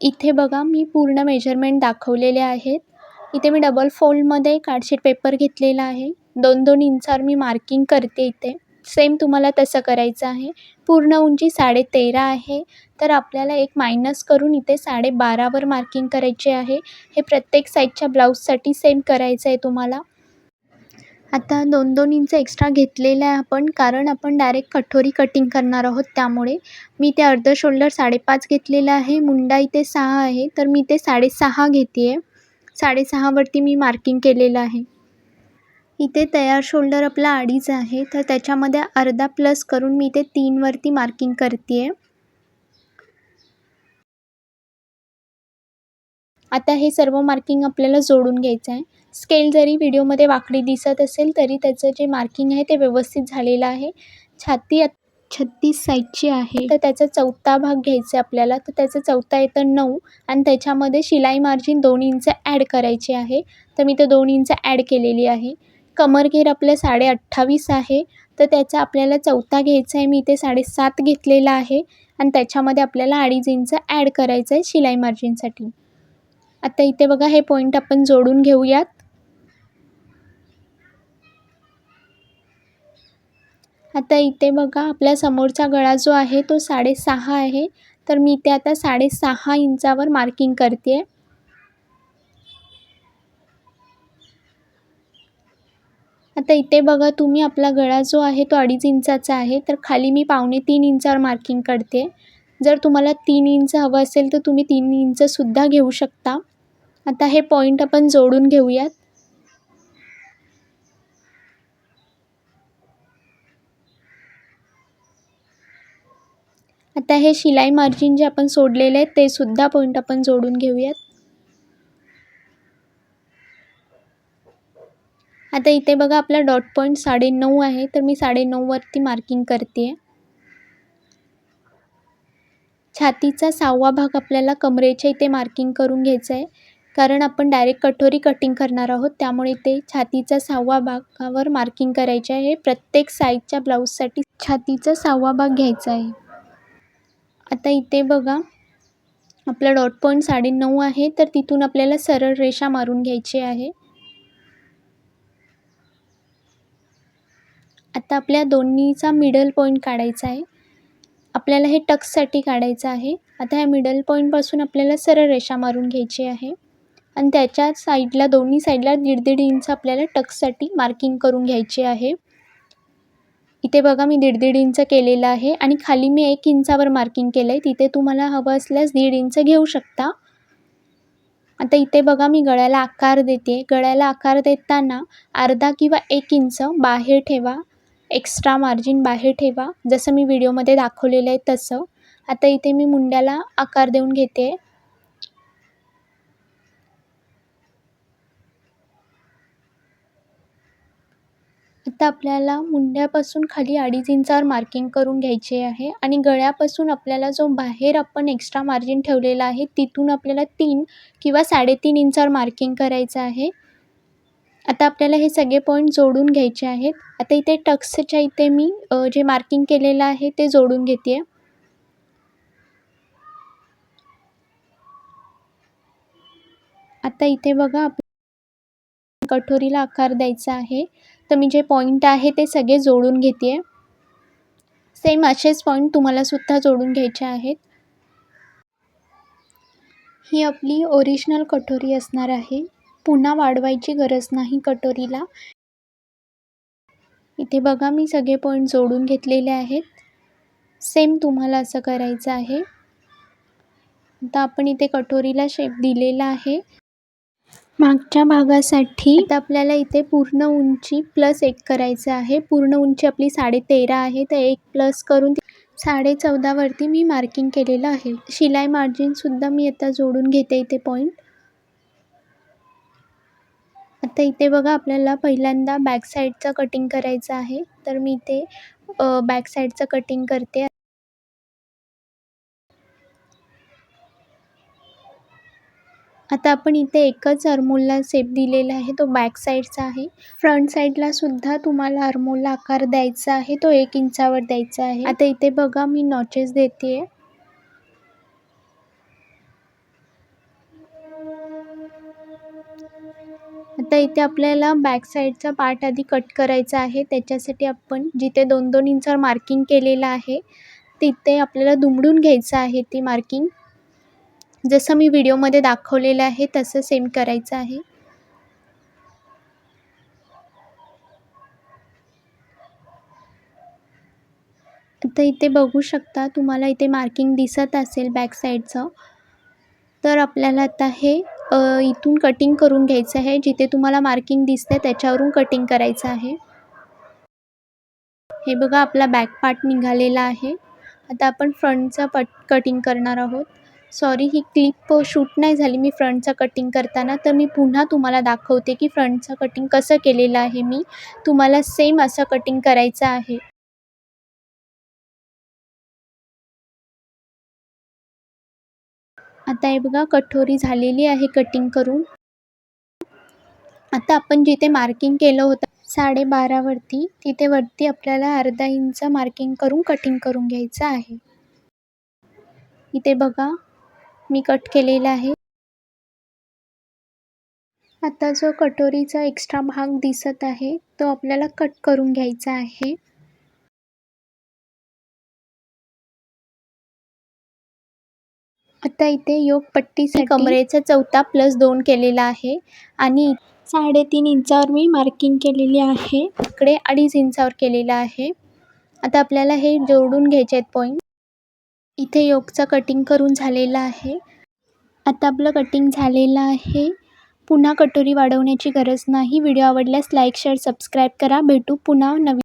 इथे बघा मी पूर्ण मेजरमेंट दाखवलेले आहेत. इथे मी डबल फोल्डमध्ये कार्डशीट पेपर घेतलेला आहे. दोन दोन इंचावर मी मार्किंग करते इथे. सेम तुम्हाला तसं करायचं आहे. पूर्ण उंची साडे तेरा आहे. तर आपल्याला एक मायनस करून इथे साडे बारावर मार्किंग करायचे आहे. हे प्रत्येक साईजच्या ब्लाऊजसाठी सेम करायचं आहे तुम्हाला. आता दोन दोन इंच एक्स्ट्रा घेतलेलं आहे आपण कारण आपण डायरेक्ट कटोरी कटिंग करणार आहोत त्यामुळे. मी ते अर्ध शोल्डर साडेपाच घेतलेलं आहे मुंडा इथे सहा आहे तर मी ते साडेसहा घेते आहे साडेसहावरती मी मार्किंग केलेलं आहे. इथे तयार शोल्डर आपला अडीच आहे तर त्याच्यामध्ये अर्धा प्लस करून मी इथे तीनवरती मार्किंग करते आहे आता हे सर्व मार्किंग आपल्याला जोडून घ्यायचं आहे स्केल जरी व्हिडिओमध्ये वाकडी दिसत असेल तरी त्याचं जे मार्किंग आहे ते व्यवस्थित झालेलं आहे. छाती छत्तीस साईजची आहे. तर त्याचा चौथा भाग घ्यायचा आहे आपल्याला. तर त्याचं चौथा येतं नऊ आणि त्याच्यामध्ये शिलाई मार्जिन दोन इंच ॲड करायची आहे. तर मी ते दोन इंच ॲड केलेली आहे. कमरघेर आपल्या साडे अठ्ठावीस आहे. तर त्याचा आपल्याला चौथा घ्यायचा आहे. मी इथे साडेसात घेतलेला आहे. आणि त्याच्यामध्ये आपल्याला अडीच इंच ॲड करायचं आहे शिलाई मार्जिनसाठी आता इथे बघा हे पॉईंट आपण जोडून घेऊयात. आता इथे बघा आपल्या समोरचा गळा जो आहे तो साडेसहा आहे. तर मी इथे आता साडेसहा इंचावर मार्किंग करते. आहे आता इथे बघा तुम्ही आपला गळा जो आहे तो अडीच इंचाचा आहे. तर खाली मी पावणे तीन इंचावर मार्किंग करते. जर तुम्हाला तीन इंच हवं असेल तर तुम्ही तीन इंचसुद्धा घेऊ शकता. आता हे पॉईंट आपण जोडून घेऊयात. आता हे शिलाई मार्जिन जे आपण सोडलेले आहे ते सुद्धा पॉईंट आपण जोडून घेऊयात. आता इथे बघा आपला डॉट पॉईंट साडे नऊ आहे तर मी साडे नऊवरती मार्किंग करते आहे छातीचा सहावा भाग आपल्याला कमरेच्या इथे मार्किंग करून घ्यायचं आहे कारण आपण डायरेक्ट कटोरी कटिंग करणार आहोत त्यामुळे इथे छातीचा सहावा भागावर मार्किंग करायचे आहे प्रत्येक साईजच्या ब्लाऊजसाठी छातीचा सहावा भाग घ्यायचा आहे आता इथे बघा आपला डॉट पॉईंट साडेनऊ आहे तर तिथून आपल्याला सरळ रेषा मारून घ्यायची आहे. आता आपल्या दोन्हीचा मिडल पॉईंट काढायचा आहे. आपल्याला हे टक्ससाठी काढायचं आहे. आता ह्या मिडल पॉईंटपासून आपल्याला सरळ रेषा मारून घ्यायची आहे. आणि त्याच्या साईडला दोन्ही साईडला दीड दीड इंच आपल्याला टक्ससाठी मार्किंग करून घ्यायची आहे. इथे बघा मी दीड दीड इंच केलेलं आहे आणि खाली मी एक इंचावर मार्किंग केलं आहे तिथे तुम्हाला हवं असल्यास दीड इंच घेऊ शकता. आता इथे बघा मी गळ्याला आकार देते. गळ्याला आकार देताना अर्धा किंवा एक इंच बाहेर ठेवा. एक्स्ट्रा मार्जिन बाहेर ठेवा. जसं मी व्हिडिओमध्ये दाखवलेलं आहे तसं. आता इथे मी मुंड्याला आकार देऊन घेते. आता आपल्याला मुंड्यापासून खाली अडीच इंचावर मार्किंग करून घ्यायचे आहे आणि गळ्यापासून आपल्याला जो बाहेर आपण एक्स्ट्रा मार्जिन ठेवलेला आहे तिथून आपल्याला तीन किंवा साडेतीन इंचावर मार्किंग करायचं आहे. आता आपल्याला हे सगळे पॉईंट जोडून घ्यायचे आहेत. आता इथे टक्सच्या इथे मी जे मार्किंग केलेलं आहे ते जोडून घेते. आता इथे बघा आप कठोरीला आकार द्यायचा आहे. तर मी जे पॉईंट आहे ते सगळे जोडून घेते सेम असेच पॉईंट तुम्हालासुद्धा जोडून घ्यायचे आहेत. ही आपली ओरिजिनल कटोरी असणार आहे. पुन्हा वाढवायची गरज नाही कटोरीला. इथे बघा मी सगळे पॉईंट जोडून घेतलेले आहेत. सेम तुम्हाला असं करायचं आहे. आता आपण इथे कटोरीला शेप दिलेला आहे. मागच्या भागासाठी आता आपल्याला इथे पूर्ण उंची प्लस एक करायचं आहे. पूर्ण उंची आपली साडे तेरा आहे. तर एक प्लस करून साडे चौदावरती मी मार्किंग केलेलं आहे. शिलाई मार्जिनसुद्धा मी आता जोडून घेते इथे पॉईंट आता इथे बघा आपल्याला पहिल्यांदा बॅक साईडचं कटिंग करायचं आहे. तर मी इथे बॅक साईडचं कटिंग करते. आता आपण इथे एकच अरमोलला सेप दिलेला आहे. तो बॅक साईडचा आहे. फ्रंट साईडला सुद्धा तुम्हाला अरमोलला आकार द्यायचा आहे. तो एक इंचावर द्यायचा आहे. आता इथे बघा मी नॉचेस देते आता इथे आपल्याला बॅक साईडचा पार्ट आधी कट करायचा आहे. त्याच्यासाठी आपण जिथे दोन दोन इंचावर मार्किंग केलेलं आहे तिथे आपल्याला दुमडून घ्यायचं आहे ती मार्किंग जसं मी व्हिडिओमध्ये दाखवलेलं आहे तसं सेम करायचं आहे. आता इथे बघू शकता तुम्हाला इथे मार्किंग दिसत असेल बॅक साईडचं तर आपल्याला आता हे इथून कटिंग करून घ्यायचं आहे. जिथे तुम्हाला मार्किंग दिसते त्याच्यावरून कटिंग करायचं आहे. हे बघा आपला बॅक पार्ट निघालेला आहे. आता आपण फ्रंटचा पट कटिंग करणार आहोत. सॉरी ही क्लिप शूट नाही झाली मी फ्रंटचं कटिंग करताना. तर मी पुन्हा तुम्हाला दाखवते की फ्रंटचं कटिंग कसं केलेलं आहे मी. तुम्हाला सेम असं कटिंग करायचं आहे. आता हे बघा कठोरी झालेली आहे कटिंग करून. आता आपण जिथे मार्किंग केलं होतं साडेबारावरती तिथे वरती आपल्याला अर्धा इंच मार्किंग करून कटिंग करून घ्यायचं आहे. इथे बघा मी कट केलेला आहे. आता जो कटोरीचा एक्स्ट्रा भाग दिसत आहे तो आपल्याला कट करून घ्यायचा आहे. आता इथे योग पट्टीसाठी कमरेचा चौथा प्लस दोन केलेला आहे आणि साडेतीन इंचावर मी मार्किंग केलेली आहे. इकडे अडीच इंचावर केलेलं आहे. आता आपल्याला हे जोडून घ्यायचे आहेत पॉईंट इथे योगचं कटिंग करून झालेला आहे. आता आपलं कटिंग झालेलं आहे. पुन्हा कटोरी वाढवण्याची गरज नाही. व्हिडिओ आवडल्यास लाईक शेअर सबस्क्राईब करा. भेटू पुन्हा नवीन